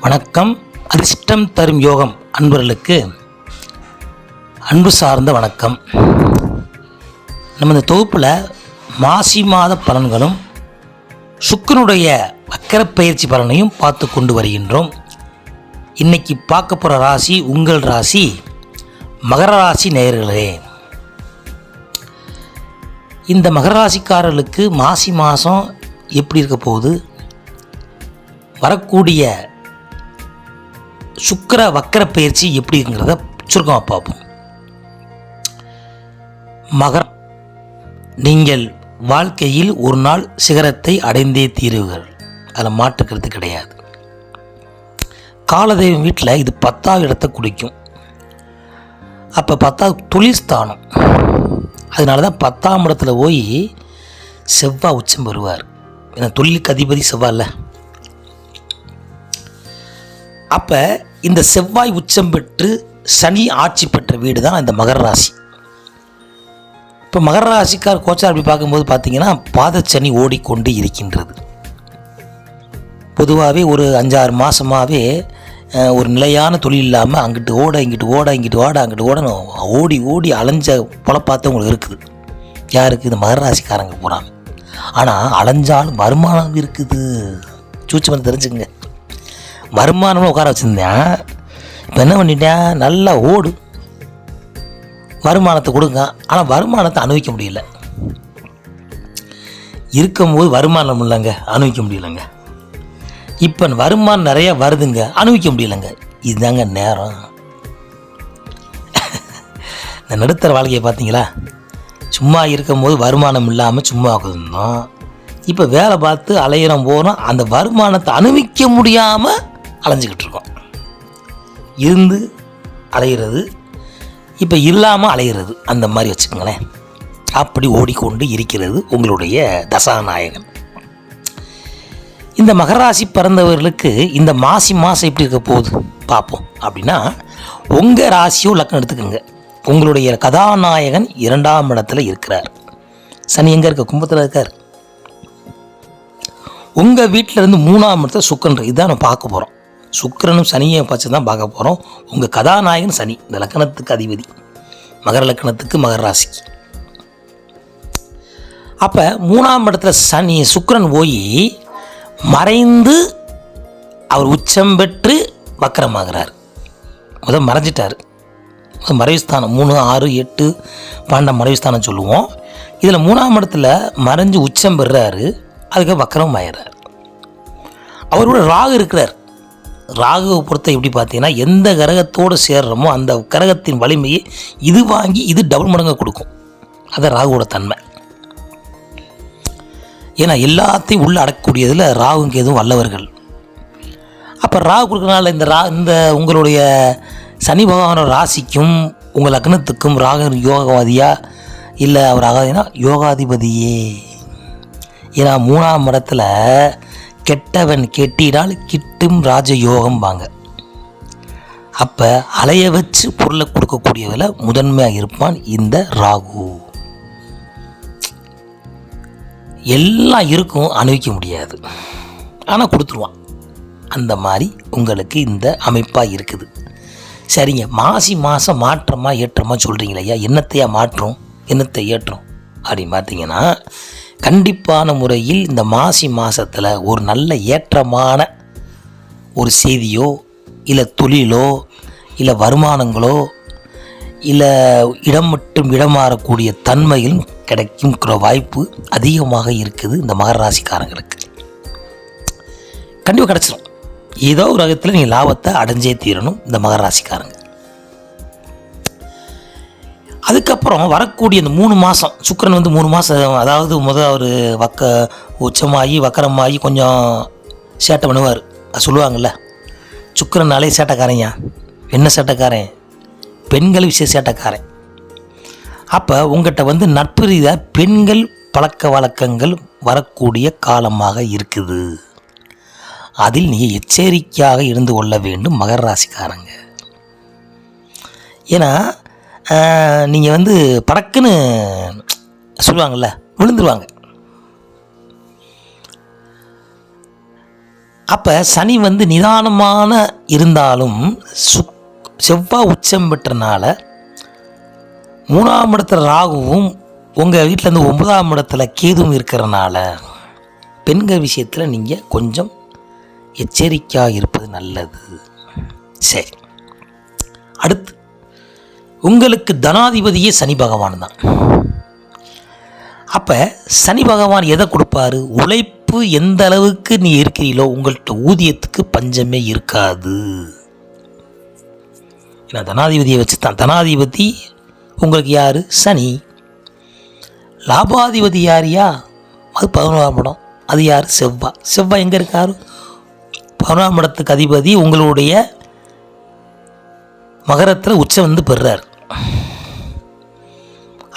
வணக்கம். அதிர்ஷ்டம் தரும் யோகம் அன்பர்களுக்கு அன்பு சார்ந்த வணக்கம். நம்ம இந்த தொகுப்பில் மாசி மாத பலன்களும் சுக்கனுடைய வக்கரப்பயிற்சி பலனையும் பார்த்து கொண்டு வருகின்றோம். இன்னைக்கு பார்க்க போகிற ராசி உங்கள் ராசி மகர ராசி நேயர்களே. இந்த மகர ராசிக்காரர்களுக்கு மாசி மாதம் எப்படி இருக்க போகுது? வரக்கூடிய சுக்கர வக்கர பயிற்சி எப்படிங்கிறத சுருக்கமாக பார்ப்போம். மகர் நீங்கள் வாழ்க்கையில் ஒரு நாள் சிகரத்தை அடைந்தே தீருவீர்கள். அதில் மாற்றுக்கிறது கிடையாது. காலதெய்வம் வீட்டில் இது பத்தாவது இடத்தை குடிக்கும் அப்போ பத்தாவது தொழில் ஸ்தானம். அதனால தான் பத்தாம் இடத்துல போய் செவ்வாய் உச்சம் வருவார் ஏன்னா தொழிலுக்கு அதிபதி செவ்வாய் இல்லை. அப்போ இந்த செவ்வாய் உச்சம் பெற்று சனி ஆட்சி பெற்ற வீடு தான் இந்த மகர ராசி. இப்போ மகர ராசிக்கார் கோச்சார் அப்படி பார்க்கும்போது பார்த்தீங்கன்னா பாதச்சனி ஓடிக்கொண்டு இருக்கின்றது. பொதுவாகவே ஒரு அஞ்சாறு மாதமாகவே ஒரு நிலையான தொழில் இல்லாமல் அங்கிட்டு ஓட இங்கிட்டு ஓட இங்கிட்டு ஓட அங்கிட்டு ஓடணும் ஓடி ஓடி அலைஞ்ச பொழப்பாத்த உங்களுக்கு இருக்குது. யாருக்கு? இந்த மகர ராசிக்காரங்க போகிறாங்க ஆனால் அலைஞ்சாலும் வருமானம் இருக்குது. சூச்சம் தெரிஞ்சுக்கங்க. வருமானமாக உட்கார வச்சுருந்தேன். இப்போ என்ன பண்ணிட்டேன்? நல்லா ஓடு. வருமானத்தை கொடுங்க. ஆனால் வருமானத்தை அனுபவிக்க முடியல. இருக்கும்போது வருமானம் இல்லைங்க. அனுபவிக்க முடியலங்க. இப்போ வருமானம் நிறையா வருதுங்க. அனுபவிக்க முடியலங்க. இதுதாங்க நேரம். இந்த நடுத்தர வாழ்க்கையை பார்த்தீங்களா? சும்மா இருக்கும்போது வருமானம் இல்லாமல் சும்மா இருந்தோம் இப்போ வேலை பார்த்து அலையிறோம் போகிறோம் அந்த வருமானத்தை அனுபவிக்க முடியாமல் அலைஞ்சிக்கிட்டு இருக்கோம் இருந்து அலைகிறது இப்போ இல்லாமல் அலைகிறது அந்த மாதிரி வச்சுக்கோங்களேன். அப்படி ஓடிக்கொண்டு இருக்கிறது உங்களுடைய தசாநாயகன். இந்த மகராசி பிறந்தவர்களுக்கு இந்த மாசி மாதம் எப்படி இருக்க போகுது? பார்ப்போம். அப்படின்னா உங்கள் ராசியோ லக்னம் எடுத்துக்கோங்க. உங்களுடைய கதாநாயகன் இரண்டாம் இடத்துல இருக்கிறார். சனி எங்கே இருக்க கும்பத்தில் இருக்கார். உங்கள் வீட்டிலேருந்து மூணாம் இடத்துல சுக்கன்று இதுதான் நம்ம பார்க்க போகிறோம் சுக்கரனும் சனியை பச்சு தான் பார்க்க போகிறோம் உங்கள் கதாநாயகன் சனி. இந்த லக்கணத்துக்கு அதிபதி. மகர லக்கணத்துக்கு மகர ராசிக்கு. அப்போ மூணாம் இடத்துல சனி சுக்கரன் போய் மறைந்து அவர் உச்சம் பெற்று வக்கரமாகிறார். முதல் மறைஞ்சிட்டார். மறைவுஸ்தானம் மூணு ஆறு எட்டு பன்னெண்டாம் மறைவுஸ்தானம் சொல்லுவோம். இதில் மூணாம் இடத்துல மறைஞ்சு உச்சம் பெறுறாரு. அதுக்கு வக்கரம் ஆயிடுறார் அவரோட ராகு இருக்கிறார். ராகுவை பொறுத்த எப்படி பார்த்தீங்கன்னா எந்த கிரகத்தோடு சேர்றோமோ அந்த கிரகத்தின் வலிமையை இது வாங்கி இது டபுள் மடங்காக கொடுக்கும். அது ராகுவோட தன்மை. ஏன்னா எல்லாத்தையும் உள்ள அடக்கக்கூடியதில் ராகுங்க எதுவும் வல்லவர்கள். அப்போ ராகு கொடுக்கறனால இந்த ரா இந்த உங்களுடைய சனி பகவானோட ராசிக்கும் உங்கள் லக்னத்துக்கும் ராகு யோகவாதியா? இல்லை அவர் ஆகாதினா யோகாதிபதியே. ஏன்னா மூணாம் இடத்துல கெட்டவன் கெட்டினால் கிட்டும் ராஜயோகம்பாங்க அப்போ அலைய வச்சு பொருளை கொடுக்கக்கூடியதில் முதன்மையாக இருப்பான் இந்த ராகு. எல்லாம் இருக்கும் அணுவிக்க முடியாது. ஆனால் கொடுத்துருவான். அந்த மாதிரி உங்களுக்கு இந்த அமைப்பாக இருக்குது. சரிங்க மாசி மாதம் மாற்றமாக ஏற்றமாக சொல்கிறீங்களே ஐயா என்னத்தையா மாற்றும் என்னத்தை ஏற்றும்? அப்படின்னு பார்த்தீங்கன்னா கண்டிப்பான முறையில் இந்த மாசி மாதத்தில் ஒரு நல்ல ஏற்றமான ஒரு செய்தியோ இல்லை தொழிலோ இல்லை வருமானங்களோ இல்லை இடம் மற்றும் இடமாறக்கூடிய தன்மையில் கிடைக்கும் கிடைக்கும்ங்கிற வாய்ப்பு அதிகமாக இருக்குது இந்த மகர ராசிக்காரங்களுக்கு. கண்டிப்பாக கிடச்சிரும். ஏதோ ஒரு வகத்தில் நீங்கள் லாபத்தை அடைஞ்சே தீரணும் இந்த மகர ராசிக்காரங்க. அதுக்கப்புறம் வரக்கூடிய இந்த மூணு மாதம் சுக்கரன் வந்து மூணு மாதம் அதாவது முதல் அவர் வக்க உச்சமாகி வக்கரமாகி கொஞ்சம் சேட்டை பண்ணுவார். அது சொல்லுவாங்கள்ல சுக்கரனாலே சேட்டைக்காரங்க என்ன சேட்டைக்காரன்? பெண்கள் விஷய சேட்டைக்காரன். அப்போ உங்கள்கிட்ட வந்து நட்பு ரீதியாக பெண்கள் பழக்க வழக்கங்கள் வரக்கூடிய காலமாக இருக்குது. அதில் நீங்கள் எச்சரிக்கையாக இருந்து கொள்ள வேண்டும் மகர ராசிக்காரங்க. ஏன்னா நீங்கள் வந்து படக்குன்னு சொல்லுவாங்கள்ல விழுந்துருவாங்க. அப்போ சனி வந்து நிதானமான இருந்தாலும் சுக் செவ்வாய் உச்சம் பெற்றனால மூணாம் இடத்துல ராகுவும் உங்கள் வீட்டில் இருந்து ஒன்பதாம் இடத்துல கேதுவும் இருக்கிறனால பெண்கள் விஷயத்தில் நீங்கள் கொஞ்சம் எச்சரிக்கையாக இருப்பது நல்லது. சரி. அடுத்து உங்களுக்கு தனாதிபதியே சனி பகவான் தான். அப்போ சனி பகவான் எதை கொடுப்பாரு? உழைப்பு எந்த அளவுக்கு நீ இருக்கிறீங்களோ உங்கள்கிட்ட ஊதியத்துக்கு பஞ்சமே இருக்காது. ஏன்னா தனாதிபதியை வச்சு தான் தனாதிபதி உங்களுக்கு யார்? சனி. லாபாதிபதி யாரியா அது பதினோராம் இடம். அது யார்? செவ்வாய் செவ்வாய் எங்கே இருக்கார்? பதினோராம் இடத்துக்கு அதிபதி உங்களுடைய மகரத்தில் உச்சம் வந்து பெறுறார்.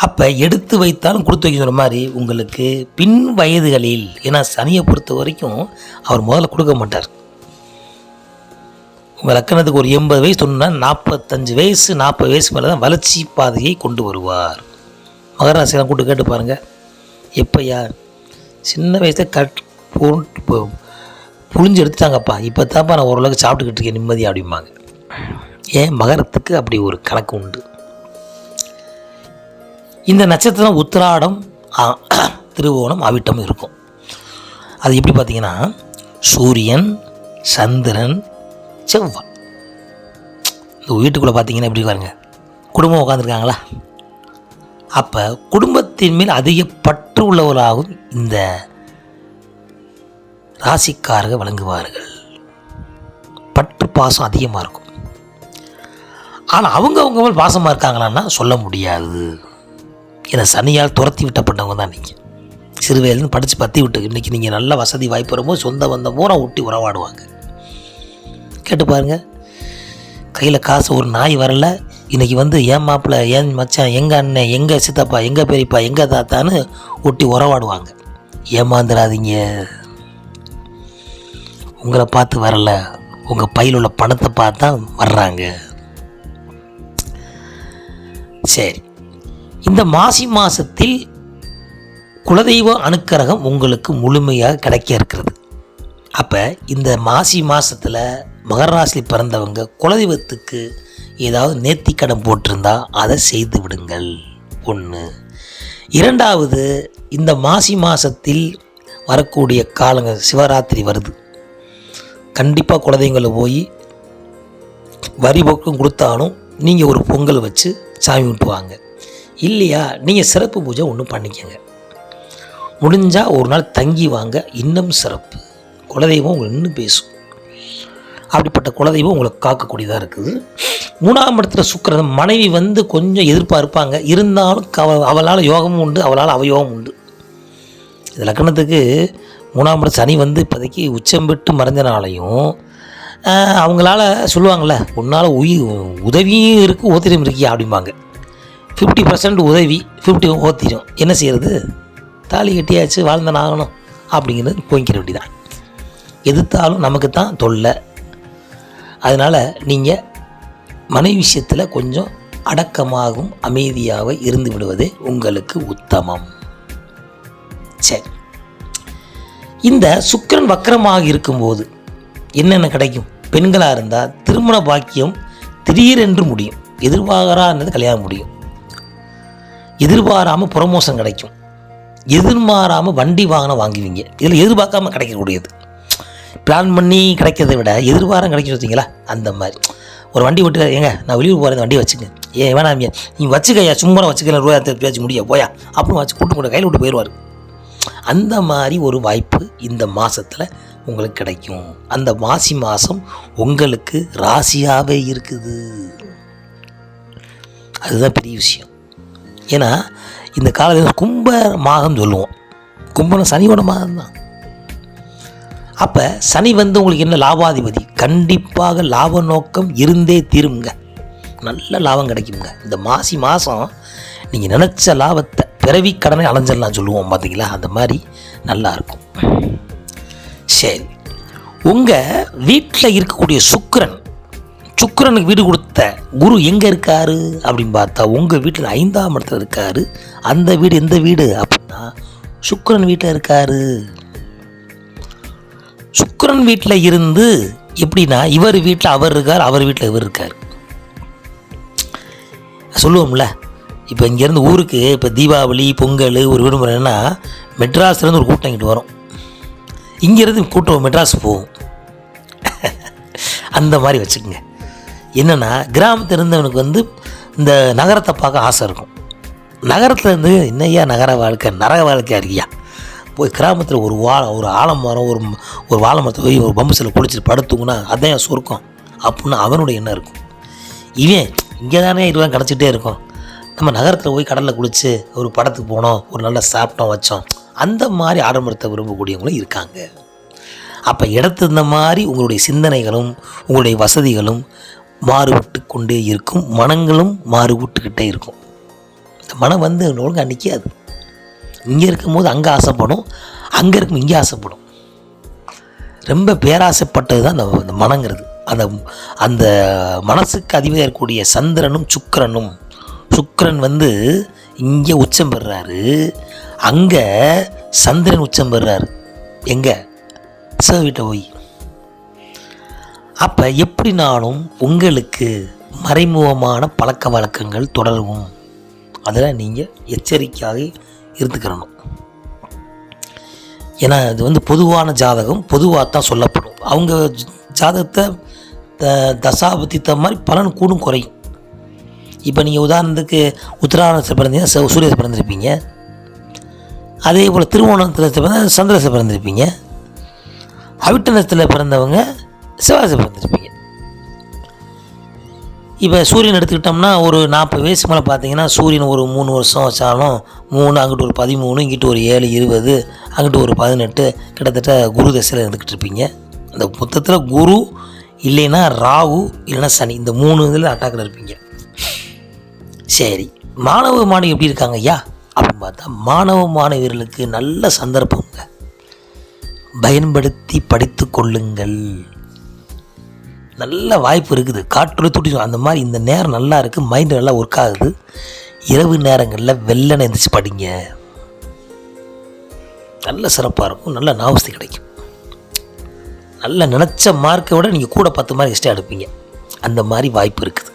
அப்போ எடுத்து வைத்தாலும் கொடுத்து வைக்க சொன்ன மாதிரி உங்களுக்கு பின் வயதுகளில் ஏன்னா சனியை பொறுத்த வரைக்கும் அவர் முதல்ல கொடுக்க மாட்டார். உங்கள் லக்கணத்துக்கு ஒரு எண்பது வயசு சொன்னால் நாற்பத்தஞ்சு வயசு நாற்பது வயசு மேலே தான் வளர்ச்சி பாதையை கொண்டு வருவார். மகராசிலாம் கூட்டு கேட்டு பாருங்கள் எப்போயா சின்ன வயசில் கட் புரிஞ்சு எடுத்துட்டாங்கப்பா. இப்போ தான்ப்பா நான் ஓரளவுக்கு சாப்பிட்டுக்கிட்டு இருக்கேன் நிம்மதி அப்படிம்பாங்க. ஏன் மகரத்துக்கு அப்படி ஒரு கணக்கு உண்டு? இந்த நட்சத்திரம் உத்திராடம் திருவோணம் அவிட்டம் இருக்கும். அது எப்படி பார்த்தீங்கன்னா சூரியன் சந்திரன் செவ்வாய். இந்த வீட்டுக்குள்ளே பார்த்தீங்கன்னா எப்படி பாருங்க குடும்பம் உட்காந்துருக்காங்களா அப்போ குடும்பத்தின் மேல் அதிக பற்று உள்ளவர்களாகவும் இந்த ராசிக்காரர்கள் விளங்குவார்கள். பற்று பாசம் அதிகமாக இருக்கும். ஆனால் அவங்க அவங்க மேல் பாசமாக இருக்காங்களான்னா சொல்ல முடியாது. ஏன்னா சனியால் துரத்தி விட்டப்பட்டவங்க தான் நீங்கள் சிறுவையிலேருந்து படித்து பற்றி விட்டு இன்றைக்கி நீங்கள் நல்ல வசதி வாய்ப்பு வரும்போது சொந்த வந்த பூரா ஒட்டி உறவாடுவாங்க. கேட்டு பாருங்க. கையில் காசு ஒரு நாய் வரல. இன்றைக்கி வந்து ஏன் மாப்பிள்ள ஏன் மச்சான் எங்கள் அண்ணன் எங்கள் சித்தப்பா எங்கள் பெரியப்பா எங்கள் தாத்தான்னு ஒட்டி உறவாடுவாங்க. ஏமாந்துடாதீங்க உங்களை பார்த்து வரல. உங்கள் பையில் உள்ள பணத்தை பார்த்து தான் வர்றாங்க. சரி. இந்த மாசி மாதத்தில் குலதெய்வ அனுக்கிரகம் உங்களுக்கு முழுமையாக கிடைக்க இருக்கிறது. அப்போ இந்த மாசி மாதத்தில் மகர ராசி பிறந்தவங்க குலதெய்வத்துக்கு ஏதாவது நேர்த்திக்கடன் போட்டிருந்தா அதை செய்து விடுங்கள். ஒன்று இரண்டாவது இந்த மாசி மாதத்தில் வரக்கூடிய காலங்கள் சிவராத்திரி வருது. கண்டிப்பாக குலதெய்வங்களை போய் வரி பக்கம் கொடுத்தாலும் நீங்கள் ஒரு பொங்கல் வச்சு சாமி விட்டுவாங்க இல்லையா நீங்கள் சிறப்பு பூஜை ஒன்றும் பண்ணிக்கங்க. முடிஞ்சால் ஒரு நாள் தங்கி வாங்க இன்னும் சிறப்பு. குலதெய்வம் உங்களை இன்னும் பேசும். அப்படிப்பட்ட குலதெய்வம் உங்களை காக்கக்கூடியதாக இருக்குது. மூணாம் இடத்துல சுக்கரன் மனைவி வந்து கொஞ்சம் எதிர்பார்ப்பாங்க இருந்தாலும் கவ அவளால் யோகமும் உண்டு அவளால் அவயோகம் உண்டு. இது லக்கணத்துக்கு மூணாம் இடம் சனி வந்து இப்போதைக்கு உச்சம் பெற்று மறைஞ்சனாலையும் அவங்களால சொல்லுவாங்கள்ல உன்னால் உயிர் உதவியும் இருக்குது ஓத்திரம் இருக்கியா? அப்படிம்பாங்க. ஃபிஃப்டி பர்சன்ட் உதவி ஃபிஃப்டி ஓத்திரம். என்ன செய்கிறது தாலி கட்டியாச்சு வாழ்ந்தன் ஆகணும் அப்படிங்கிறது போய்க்கிற வேண்டிதான். எதிர்த்தாலும் நமக்கு தான் தொல்லை. அதனால் நீங்கள் மனைவி விஷயத்தில் கொஞ்சம் அடக்கமாகவும் அமைதியாக இருந்து விடுவதே உங்களுக்கு உத்தமம். சரி. இந்த சுக்கரன் வக்கரமாக இருக்கும்போது என்னென்ன கிடைக்கும்? பெண்களாக இருந்தால் திருமண பாக்கியம் திடீரென்று முடியும். எதிர்பாரானது கல்யாணம் முடியும். எதிர்பாராமல் ப்ரொமோஷன் கிடைக்கும். எதிர்பாராமல் வண்டி வாகனம் வாங்குவீங்க. இதில் எதிர்பார்க்காம கிடைக்கக்கூடியது. பிளான் பண்ணி கிடைக்கிறத விட எதிர்பாரம் கிடைக்கும் வச்சிங்களா அந்த மாதிரி. ஒரு வண்டி விட்டு ஏங்க நான் வெளியூர் போகிறேன் வண்டி வச்சுங்க. ஏன் வேணாம் நீ வச்சுக்கையா சும்மா வச்சுக்கல ரூபாய் பேச்சு முடிய போயா. அப்படின்னு வச்சு கூட்டு கூட கையில் விட்டு போயிடுவார் அந்த மாதிரி ஒரு வாய்ப்பு இந்த மாதத்தில் உங்களுக்கு கிடைக்கும். அந்த மாசி மாதம் உங்களுக்கு ராசியாகவே இருக்குது. அதுதான் பெரிய விஷயம். ஏன்னா இந்த காலத்தில் கும்ப மாதம் சொல்லுவோம். கும்பம் சனியோட மாதம் தான். அப்போ சனி வந்து உங்களுக்கு என்ன லாபாதிபதி? கண்டிப்பாக லாப நோக்கம் இருந்தே தீருங்க நல்ல லாபம் கிடைக்குங்க இந்த மாசி மாதம் நீங்கள் நினச்ச லாபத்தை பிறவி கடனை அலைஞ்சிடலாம் சொல்லுவோம் பார்த்தீங்களா அந்த மாதிரி நல்லா இருக்கும். சரி உங்கள் வீட்டில் இருக்கக்கூடிய சுக்கரன் சுக்கரனுக்கு வீடு கொடுத்த குரு எங்கே இருக்காரு அப்படின்னு பார்த்தா உங்கள் வீட்டில் ஐந்தாம் இடத்துல இருக்காரு. அந்த வீடு எந்த வீடு அப்படின்னா சுக்கிரன் வீட்டில் இருக்காரு. சுக்கரன் வீட்டில் இருந்து எப்படின்னா இவர் வீட்டில் அவர் இருக்கார் அவர் வீட்டில் இவர் இருக்கார். சொல்லுவோம்ல இப்போ இங்கேருந்து ஊருக்கு இப்போ தீபாவளி பொங்கல் ஒரு விடுமுறைன்னா மெட்ராஸ்லேருந்து ஒரு கூட்டம் இங்கிட்டு வரும். இங்கேருந்து கூட்டம் மெட்ராஸ் போகும் அந்த மாதிரி வச்சுக்கோங்க. என்னென்னா கிராமத்தில் இருந்தவனுக்கு வந்து இந்த நகரத்தை பார்க்க ஆசை இருக்கும். நகரத்தில் இருந்து என்னையா நகர வாழ்க்கை? நரக வாழ்க்கையாக இருக்கியா? போய் கிராமத்தில் ஒரு வா ஒரு ஆலமரம் ஒரு ஒரு வாழை மரத்தை போய் ஒரு பம்பு செல்ல குளிச்சுட்டு படுத்துங்கன்னா அதான் என் அப்படின்னு அவனுடைய எண்ணம் இருக்கும். இவன் இங்கே தானே இருவன் கிடச்சிட்டே இருக்கும். நம்ம நகரத்தில் போய் கடலில் குளித்து ஒரு படத்துக்கு போனோம் ஒரு நல்லா சாப்பிட்டோம் வச்சோம். அந்த மாதிரி ஆடம்பரத்தை விரும்பக்கூடியவங்களும் இருக்காங்க. அப்போ இடத்து இந்த மாதிரி உங்களுடைய சிந்தனைகளும் உங்களுடைய வசதிகளும் மாறுபட்டு கொண்டே இருக்கும். மனங்களும் மாறுபட்டுக்கிட்டே இருக்கும். இந்த மனம் வந்து ஒழுங்காக நிற்காது இங்கே இருக்கும்போது அங்கே ஆசைப்படும் அங்கே இருக்கும் இங்கே ஆசைப்படும். ரொம்ப பேராசைப்பட்டது தான் அந்த மனங்கிறது. அந்த அந்த மனசுக்கு அதிபதியாக இருக்கக்கூடிய சந்திரனும் சுக்கரனும். சுக்கரன் வந்து இங்கே உச்சம் பெறுறாரு அங்கே சந்திரன் உச்சம் பெறுறாரு எங்கே? சிவ வீட்டை போய் அப்போ எப்படினாலும் உங்களுக்கு மறைமுகமான பழக்க வழக்கங்கள் தொடரும் அதில் நீங்கள் எச்சரிக்கையாக இருந்துக்கிறணும் ஏன்னா இது வந்து பொதுவான ஜாதகம் பொதுவாக தான் சொல்லப்படும். அவங்க ஜாதகத்தை த தசாபத்தி மாதிரி பலன் கூடும் குறையும். இப்போ நீங்கள் உதாரணத்துக்கு உத்தராயணத்தில் பிறந்தீங்கன்னா ச- பிறந்திருப்பீங்க. அதே போல் திருவோணத்தில் பிறந்த சந்திரசை பிறந்திருப்பீங்க. அவிட்டனத்தில் பிறந்தவங்க சிவாசை பிறந்திருப்பீங்க. இப்போ சூரியன் எடுத்துக்கிட்டோம்னா ஒரு நாற்பது வயசு மேலே பார்த்தீங்கன்னா சூரியன் ஒரு மூணு வருஷம் வச்சாலும் மூணு அங்கிட்டு ஒரு பதிமூணு இங்கிட்டு ஒரு ஏழு இருபது அங்கிட்டு ஒரு பதினெட்டு கிட்டத்தட்ட குரு தசையில் இருந்துக்கிட்டு இருப்பீங்க. அந்த மொத்தத்தில் குரு இல்லைன்னா ராகு இல்லைன்னா சனி. இந்த மூணு இதில் அட்டாக்கில் இருப்பீங்க. சரி மாணவ மாணவி எப்படி இருக்காங்க ஐயா? அப்படின்னு பார்த்தா மாணவ மாணவியர்களுக்கு நல்ல சந்தர்ப்பங்க. பயன்படுத்தி படித்து கொள்ளுங்கள். நல்ல வாய்ப்பு இருக்குது. காற்றுல துட்டி அந்த மாதிரி இந்த நேரம் நல்லா இருக்குது மைண்டு நல்லா ஒர்க் ஆகுது. இரவு நேரங்களில் வெள்ளனை எழுந்திரிச்சு படிங்க. நல்ல சிறப்பாக இருக்கும். நல்ல நாவஸ்தி கிடைக்கும். நல்ல நினச்ச மார்க்கை விட நீங்கள் கூட பத்து மார்க் எக்ஸ்ட்ரா எடுப்பீங்க. அந்த மாதிரி வாய்ப்பு இருக்குது.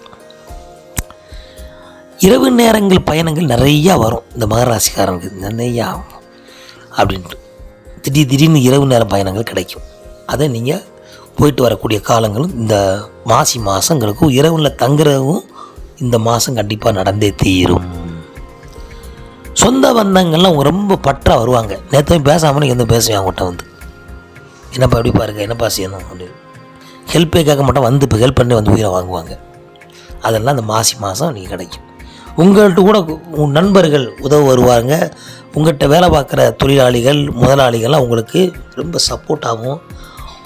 இரவு நேரங்கள் பயணங்கள் நிறையா வரும். இந்த மகராசிக்காரனுக்கு நிறையா அப்படின்ட்டு. திடீர் திடீர்னு இரவு நேர பயணங்கள் கிடைக்கும். அதை நீங்கள் போயிட்டு வரக்கூடிய காலங்களும் இந்த மாசி மாதங்களுக்கும் இரவில் தங்குறதும் இந்த மாதம் கண்டிப்பாக நடந்தே தீரும். சொந்த பந்தங்கள்லாம் அவங்க ரொம்ப பற்றா வருவாங்க. நேற்று பேசாமல் நீங்கள் வந்து பேசுவேன் அவங்ககிட்ட வந்து. என்னப்பா எப்படி பாருங்க என்னப்பா செய்யணும் அப்படின்னு. ஹெல்ப்பே கேட்க மாட்டோம் வந்து இப்போ ஹெல்ப் பண்ணி வந்து உயிரை வாங்குவாங்க. அதெல்லாம் இந்த மாசி மாதம் நீங்கள் கிடைக்கும். உங்கள்கிட்ட கூட உன் நண்பர்கள் உதவ வருவாங்க. உங்கள்கிட்ட வேலை பார்க்குற தொழிலாளிகள் முதலாளிகள்லாம் உங்களுக்கு ரொம்ப சப்போர்ட்டாகவும்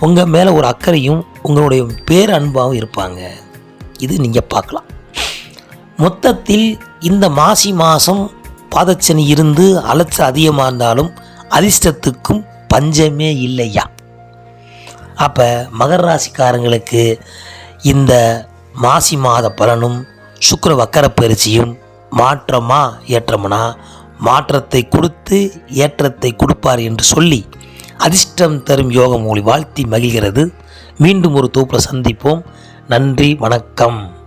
உங்கள் மேலே ஒரு அக்கறையும் உங்களுடைய பேர் அன்பாகவும் இருப்பாங்க. இது நீங்கள் பார்க்கலாம். மொத்தத்தில் இந்த மாசி மாதம் பாதச்சனி இருந்து அலைச்சல் அதிகமாக இருந்தாலும் அதிர்ஷ்டத்துக்கும் பஞ்சமே இல்லையா? அப்போ மகர ராசிக்காரங்களுக்கு இந்த மாசி மாத பலனும் சுக்கர வக்கர பயிற்சியும் மாற்றமா ஏற்றம்னா? மாற்றத்தை கொடுத்து ஏற்றத்தை கொடுப்பார் என்று சொல்லி அதிர்ஷ்டம் தரும் யோகம் உங்களை வாழ்த்தி மகிழ்கிறது. மீண்டும் ஒரு தொகுப்பில் சந்திப்போம். நன்றி வணக்கம்.